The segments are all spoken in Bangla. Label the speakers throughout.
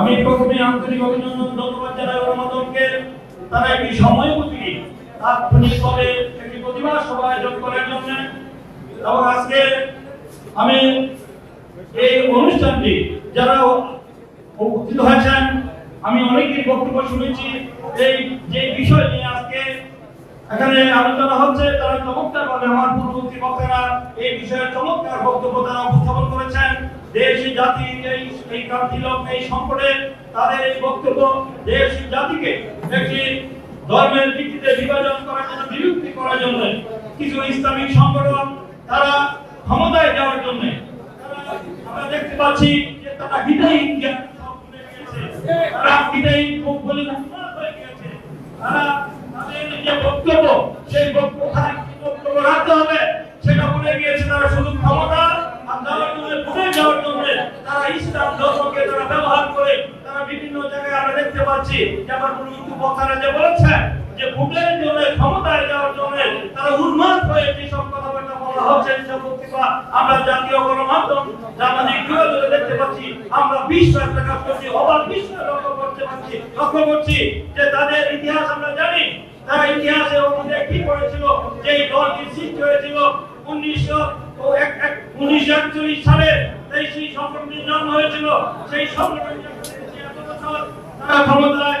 Speaker 1: আমি প্রথমে আন্তরিক অভিনন্দন, ধন্যবাদ জানাই রমাদনকে তারা একটি সময় উপযোগী তাৎক্ষণিকভাবে একটি প্রতিবাদ সভা আয়োজন করার জন্য। এবং আজকে আমি এই অনুষ্ঠানটি যারা উপস্থিত হয়েছেন, আমি অনেকের বক্তব্য শুনেছি। এই যে বিষয় নিয়ে আজকে এখানে আলোচনা হচ্ছে, তারা চমৎকার ভাবে আমার পূর্ববর্তী বক্তারা এই বিষয়ে চমৎকার বক্তব্য তারা উপস্থাপন করেছেন। দেশ জাতি এই এই কান্তিলক এই সংকটে তাদের এই বক্তব্য, দেশ জাতিকে একটি ধর্মের ভিত্তিতে বিভাজন করার জন্য, বিলুপ্তি করার জন্য কিছু ইসলামিক সংগঠন তারা ক্ষমতায় যাওয়ার জন্য আমরা দেখতে পাচ্ছি যে তারা গিয়েছে তারা হিতাই খুব বলে তারা তাদের যে বক্তব্য, সেই বক্তব্য খালি কি বক্তব্য রাখতে হবে সেটা ভুলে গিয়েছে তারা শুধু ক্ষমতা আর দেওয়ার জন্য ভুলে যাওয়ার জন্য তারা ইসলাম ধর্মকে তারা ব্যবহার করে তারা বিভিন্ন জায়গায় আমরা দেখতে পাচ্ছি যে আমার কোনো ইউটিউব বক্তারা যে বলেছে যে ভোটের জন্য, ক্ষমতায় যাওয়ার জন্য তারা উন্মাদ হয়ে যে সব কথাবার্তা বলা হচ্ছে সব বক্তৃতা আমরা জাতীয় গণমাধ্যম, সামাজিক যোগাযোগে দেখতে পাচ্ছি। আমরা বিশ্বাস প্রকাশ করছি, অবাক বিশ্বাস লক্ষ্য করতে পারছি, লক্ষ্য করছি যে তাদের ইতিহাস আমরা জানি, তারা ইতিহাসে অনুযায়ী কি করেছিল যে দলটি সৃষ্টি হয়েছিল উনিশশো এক এক, উনিশশো একচল্লিশ সালে এই সেই সংগঠনটির জন্ম হয়েছিল সেই তারা ক্ষমতায়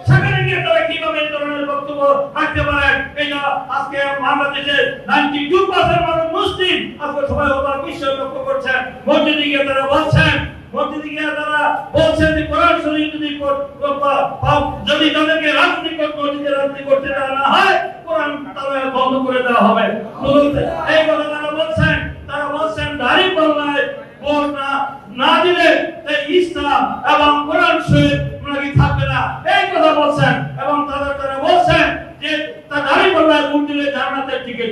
Speaker 1: রাখতে পারেন এটা আজকে বাংলাদেশে নাইনটি টু পার্সেন্ট মানুষ মুসলিম। আজকে সবাই ওবার বিশ্ব লক্ষ্য করছেন। মসজিদে গিয়ে তারা বলছেন, মসজিদে গিয়ে তারা বলছেন যে কোরআন শরীফ যদি যদি তাদেরকে রাজনীতি মসজিদে রাজনীতি করতে না হয়, কোরআন তারা বন্ধ করে দেওয়া হবে। এই কথা তারা বলছেন তারা বলছেন দাড়ি পাল্লায় ভোট না না দিলে ইসলাম এবং কোরআন শরীফ নাকি থাকবে না এই কথা বলছেন এবং তারা তারা বলছেন যে তার দাড়ি পাল্লায় ভোট দিলে জান্নাতের টিকিট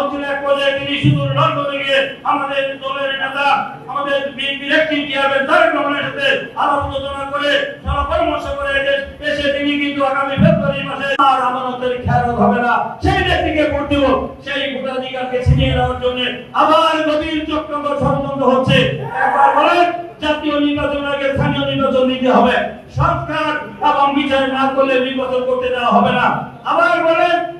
Speaker 1: হচ্ছিল এক পর্যায়ে তিনি শুধু লন্ডনে গিয়ে আমাদের দলের নেতা, আমাদের বিএনপির চেয়ারম্যান তারেক রহমানের সাথে আলোচনা করে তারা পরামর্শ করে এসে- তিনি কিন্তু আগামী ফেব্রুয়ারি মাসে আর আমানতের খেয়ালত হবে না। সেই ব্যক্তিকে ভোট দেব, সেই ভোটাধিকারকে ছিনিয়ে নেওয়ার জন্য আবার গভীর চক্রান্ত বন্ধ হচ্ছে। একবার বলেন, জাতীয় নির্বাচন আগে স্থানীয় নির্বাচন দিতে হবে। সরকার এবং বিচার না করলে নির্বাচন করতে দেওয়া হবে না। আবার বলেন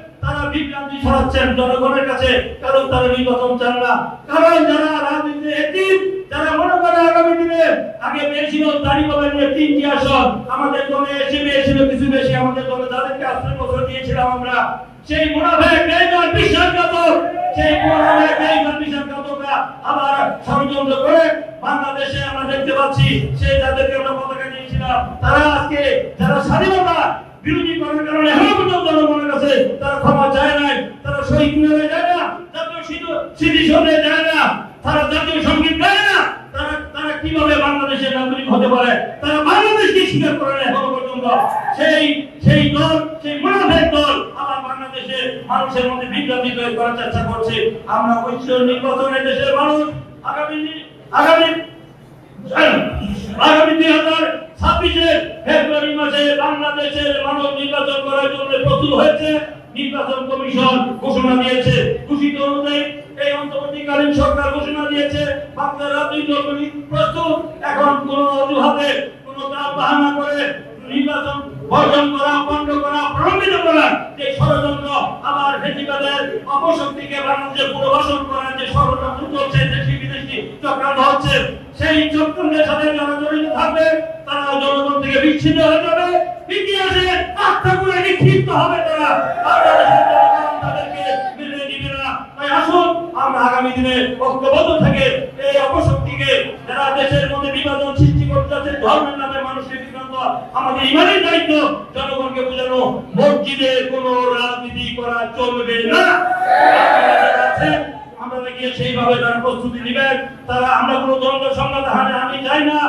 Speaker 1: তারা বিভ্রান্তি ছড়াচ্ছেন জনগণের কাছে, কারণ তারা নির্বাচন চান না। কারণ যারা রাজনীতি এতিম, যারা মনে করে আগামী দিনে আগে পেয়েছিল দাঁড়ি পাবেন তিনটি আসন আমাদের দলে এসে পেয়েছিল, কিছু বেশি আমাদের দলে যাদেরকে আশ্রয় বছর দিয়েছিলাম আমরা। সেই মুনাফে বেইমান বিশ্বাসঘাতক সেই মুনাফে বেইমান বিশ্বাসঘাতকরা আবার ষড়যন্ত্র করে বাংলাদেশে আমরা দেখতে পাচ্ছি সেই যাদেরকে আমরা পতাকা দিয়েছিলাম, তারা আজকে যারা স্বাধীনতা বিরোধী করার কারণে এখনও পর্যন্ত জনগণের কাছে করার চেষ্টা করছে, আমরা ঐক্য নির্বাচনে দেশের মানুষ আগামী আগামী আগামী দুই হাজার ফেব্রুয়ারি মাসে বাংলাদেশের নির্বাচন করার জন্য প্রস্তুত হয়েছে। নির্বাচন কমিশন ঘোষণা দিয়েছে। ঘোষিত অনুযায়ী এই অন্তর্বর্তীকালীন সরকার ঘোষণা দিয়েছে, বাংলার রাজনৈতিক দলগুলি প্রস্তুত। এখন কোন অজুহাতে কোন বাহানা করে নির্বাচন বর্জন করা, বন্ধ করা, প্রলম্বিত করা যে ষড়যন্ত্র আবার ফেসিবাদের অপশক্তিকে বাংলাদেশে পুনর্বাসন করার যে ষড়যন্ত্র চলছে, দেশি বিদেশি চক্রান্ত হচ্ছে, সেই চক্রান্তের সাথে যারা জড়িত থাকবে তারা জনগণ থেকে বিচ্ছিন্ন হয়ে যাবে। ইতিহাসে আস্থা করে নিক্ষিপ্ত হবে তারা। আগামী দিনে ঐক্যবদ্ধ থেকে এই অপশক্তিকে যারা দেশের মধ্যে বিভাজন সৃষ্টি করতে যাচ্ছে, ধর্মের নামে আমাদের ইমানের দায়িত্ব জনগণকে বোঝানো, মসজিদে কোনো রাজনীতি করা চলবে না। যারা গিয়ে সেইভাবে তারা প্রস্তুতি নেবেন। তারা আমরা কোনো দ্বন্দ্ব সংঘাত আমি চাই না।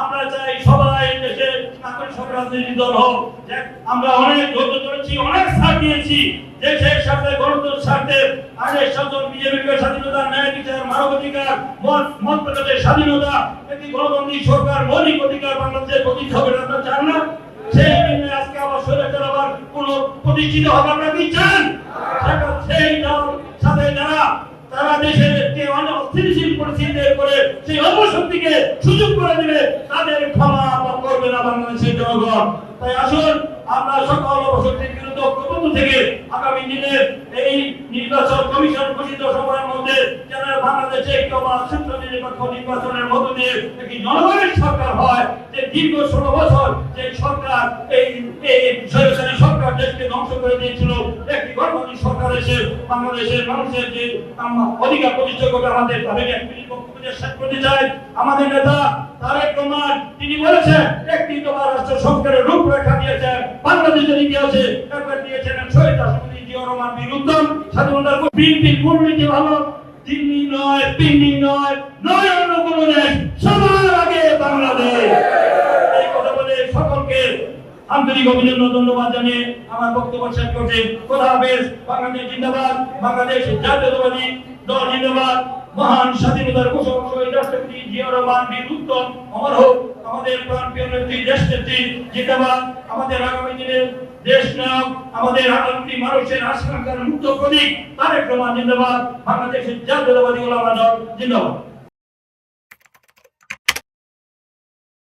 Speaker 1: আমরা চাই সবাই দেশে নাগরিক সব রাজনীতি দল হোক। আমরা অনেক ধৈর্য ধরেছি অনেক ছাড় দিয়েছি। দেশের সাথে গণতন্ত্রের স্বার্থে আগে শাসন বিজেপির স্বাধীনতা, ন্যায় বিচার মানবাধিকার মত মত প্রকাশের স্বাধীনতা, একটি গণতান্ত্রিক সরকার, মৌলিক অধিকার বাংলাদেশের প্রতিষ্ঠা হবে আপনারা চান না। সেই দিনে আজকে আবার স্বৈরাচার আবার কোন প্রতিষ্ঠিত হবে আপনারা কি চান? সেই দল, সাথে যারা তারা দেশের একটি অস্থিতিশীল পরিস্থিতি করে সেই অপশক্তিকে সুযোগ করে দিবে তাদের ক্ষমা করবে না বাংলাদেশের জনগণ। তাই আসুন আমরা সকল অপশক্তির বিরুদ্ধে ঐক্যবদ্ধ থেকে আগামী দিনে এই নির্বাচন কমিশন ঘোষিত সময়ের মধ্যে যারা বাংলাদেশে একটি অবাধ নিরপেক্ষ নির্বাচনের মধ্য দিয়ে একটি জনগণের সরকার হয়, যে দীর্ঘ ষোলো বছর যে সরকার, এই এই সরকার দেশকে ধ্বংস করে দিয়েছিল, একটি গণতান্ত্রিক সরকার এসে বাংলাদেশের মানুষের যে অধিকার প্রতিষ্ঠা করবে আমাদের তাদের এক আমাদের নেতা তারেক রহমান, তিনি বলেছেন, একটি তোমার রাষ্ট্র সংস্কারের রূপরেখা দিয়েছেন বাংলাদেশের ইতিহাসে একবার দিয়েছেন শহীদ রাষ্ট্রপতি জিয়া রহমান বীর স্বাধীনতার বিএনপির মূলনীতি ভালো, দিল্লি নয় পিন্ডি নয় নয় অন্য কোনো দেশ, সবার আগে বাংলাদেশ। এই কথা বলে সকলকে আন্তরিক অভিনন্দন, ধন্যবাদ জানিয়ে আমার বক্তব্য শেষ করছি। খোদা হাফেজ, বাংলাদেশ জিন্দাবাদ, বাংলাদেশ জাতীয়তাবাদী দল জিন্দাবাদ। মহান স্বাধীনতার ঘোষক শহীদ রাষ্ট্রপতি জিয়া রহমান বীর উত্তম, অমর হোক, আমাদের প্রাণপ্রিয় নেত্রী, দেশ নেত্রী, জিন্দাবাদ। আমাদের আগামী দিনের দেশ নাম আমাদের আগামী মানুষের আশঙ্কার মুক্ত প্রতীক, তারেক রহমান, জিন্দাবাদ। বাংলাদেশের জাতীয়তাবাদী ওলামা দল, জিন্দাবাদ।